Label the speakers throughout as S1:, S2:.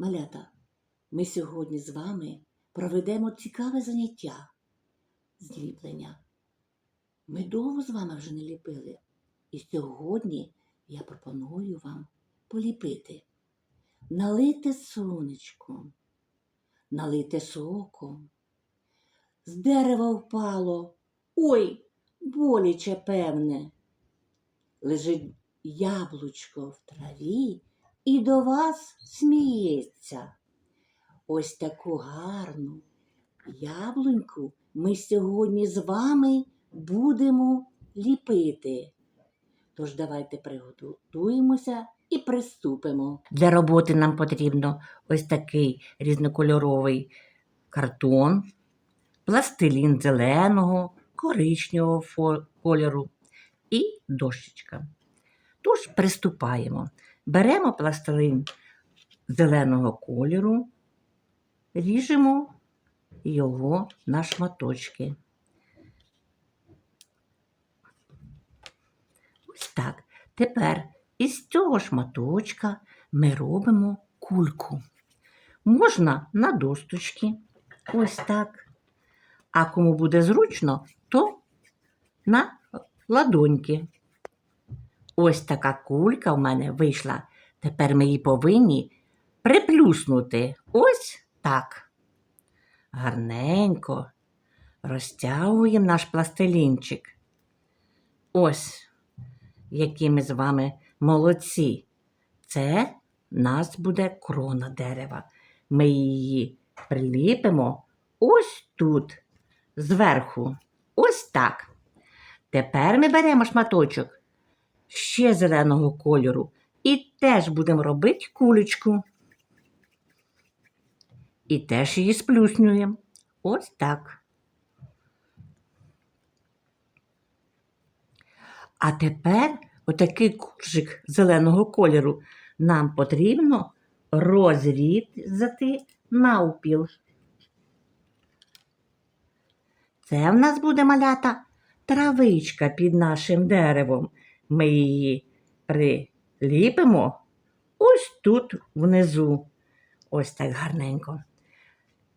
S1: Малята, ми сьогодні з вами проведемо цікаве заняття зліплення. Ми довго з вами вже не ліпили, і сьогодні я пропоную вам поліпити. Налити сонечком, налити соком. З дерева впало. Ой, боляче певне. Лежить яблучко в траві і до вас сміється. Ось таку гарну яблуньку ми сьогодні з вами будемо ліпити. Тож давайте приготуємося і приступимо. Для роботи нам потрібно ось такий різнокольоровий картон, пластилін зеленого, коричневого кольору і дощечка. Тож приступаємо. Беремо пластилин зеленого кольору, ріжемо його на шматочки. Ось так. Тепер із цього шматочка ми робимо кульку. Можна на досточки, ось так. А кому буде зручно, то на ладоньки. Ось така кулька в мене вийшла. Тепер ми її повинні приплюснути. Ось так. Гарненько розтягуємо наш пластилінчик. Ось, які ми з вами молодці. Це в нас буде крона дерева. Ми її приліпимо ось тут, зверху. Ось так. Тепер ми беремо шматочок ще зеленого кольору і теж будемо робити кулечку. І теж її сплюснюємо. Ось так. А тепер отакий куржик зеленого кольору нам потрібно розрізати навпіл. Це в нас буде малята травичка під нашим деревом. Ми її приліпимо ось тут внизу. Ось так гарненько.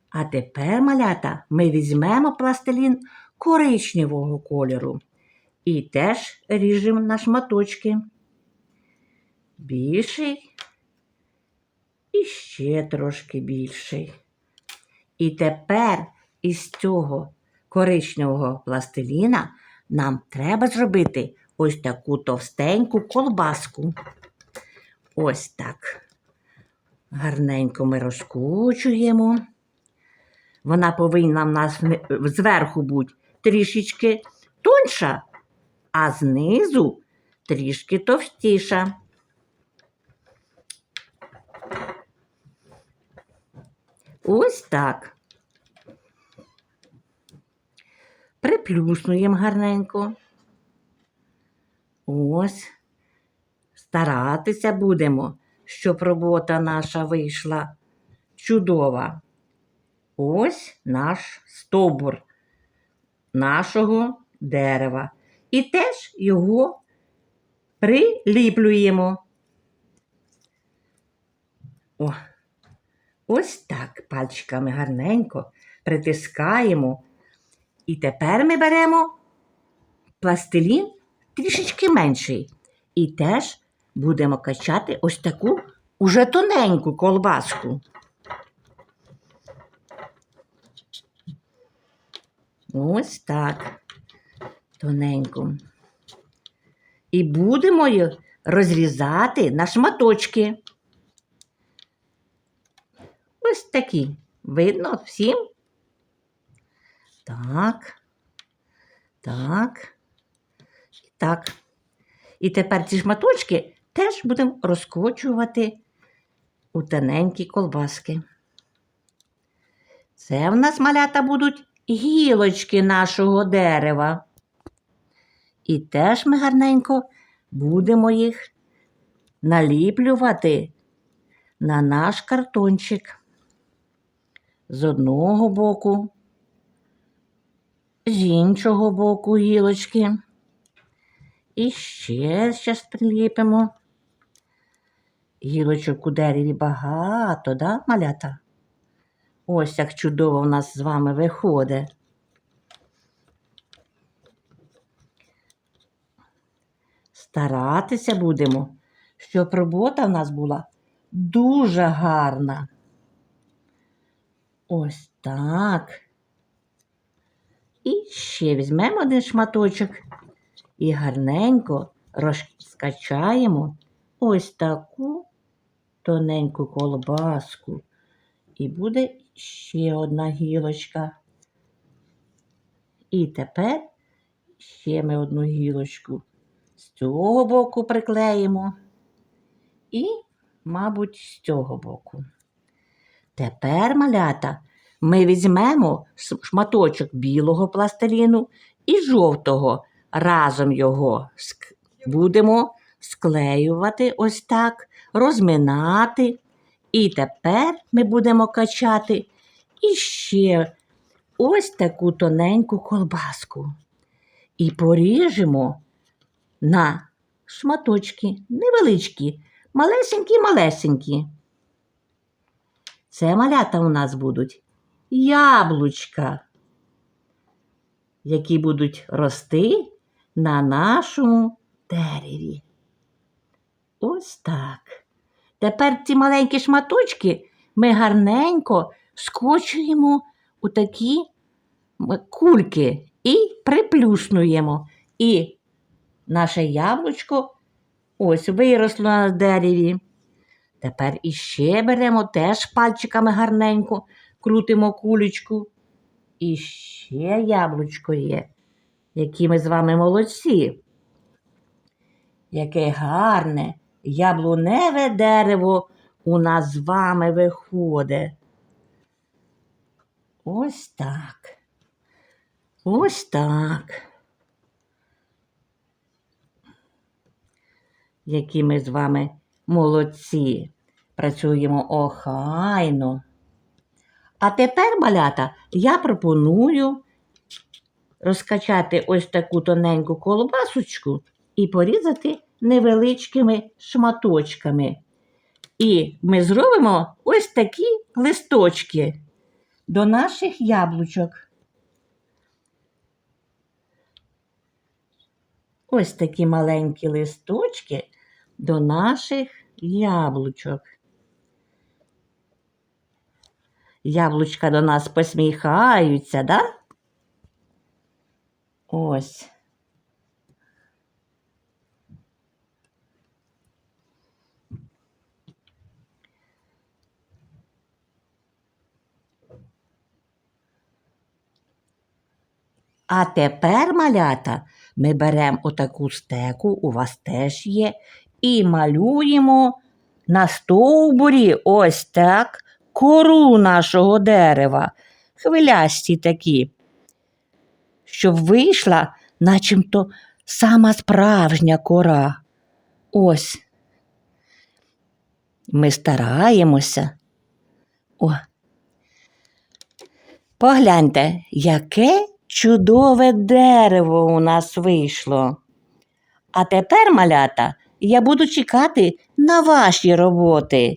S1: А тепер, малята, ми візьмемо пластилін коричневого кольору і теж ріжемо на шматочки. Більший і ще трошки більший. І тепер із цього коричневого пластиліна нам треба зробити ось таку товстеньку колбаску. Ось так. Гарненько ми розкручуємо. Вона повинна в нас зверху бути трішечки тонша, а знизу трішки товстіша. Ось так. Приплюснуємо гарненько. Ось. Старатися будемо, щоб робота наша вийшла чудова. Ось наш стовбур нашого дерева. І теж його приліплюємо. О, ось так пальчиками гарненько притискаємо. І тепер ми беремо пластилін трішечки менший. І теж будемо качати ось таку уже тоненьку колбаску. Ось так. Тоненьку. І будемо їх розрізати на шматочки. Ось такі. Видно всім? Так. Так. І так. І тепер ці шматочки теж будемо розкочувати у тоненькі колбаски. Це в нас малята будуть гілочки нашого дерева. І теж ми гарненько будемо їх наліплювати на наш картончик. З одного боку, з іншого боку гілочки. І ще щас приліпимо. Гілочок у дереві багато, да, малята? Ось як чудово в нас з вами виходить. Старатися будемо, щоб робота в нас була дуже гарна. Ось так. І ще візьмемо один шматочок і гарненько розкачаємо ось таку тоненьку колбаску. І буде ще одна гілочка. І тепер ще ми одну гілочку з цього боку приклеїмо. І, мабуть, з цього боку. Тепер, малята, ми візьмемо шматочок білого пластиліну і жовтого. Разом його будемо склеювати ось так, розминати. І тепер ми будемо качати іще ось таку тоненьку колбаску. І поріжемо на шматочки невеличкі, малесенькі-малесенькі. Це малята у нас будуть яблучка, які будуть рости на нашому дереві. Ось так. Тепер ці маленькі шматочки ми гарненько скочуємо у такі кульки і приплюснуємо. І наше яблучко ось виросло на дереві. Тепер іще беремо теж пальчиками гарненько, крутимо кулечку. І ще яблучко є, які ми з вами молодці. Яке гарне яблуневе дерево у нас з вами виходить. Ось так. Ось так. Які ми з вами молодці. Працюємо охайно. А тепер, малята, я пропоную розкачати ось таку тоненьку колбасочку і порізати невеличкими шматочками. І ми зробимо ось такі листочки до наших яблучок. Ось такі маленькі листочки до наших яблучок. Яблучка до нас посміхаються, да? Ось. А тепер, малята, ми беремо отаку стеку, у вас теж є, і малюємо на стовбурі ось так кору нашого дерева, хвилясті такі, щоб вийшла, начебто сама справжня кора. Ось. Ми стараємося. О. Погляньте, яке чудове дерево у нас вийшло. А тепер, малята, я буду чекати на ваші роботи.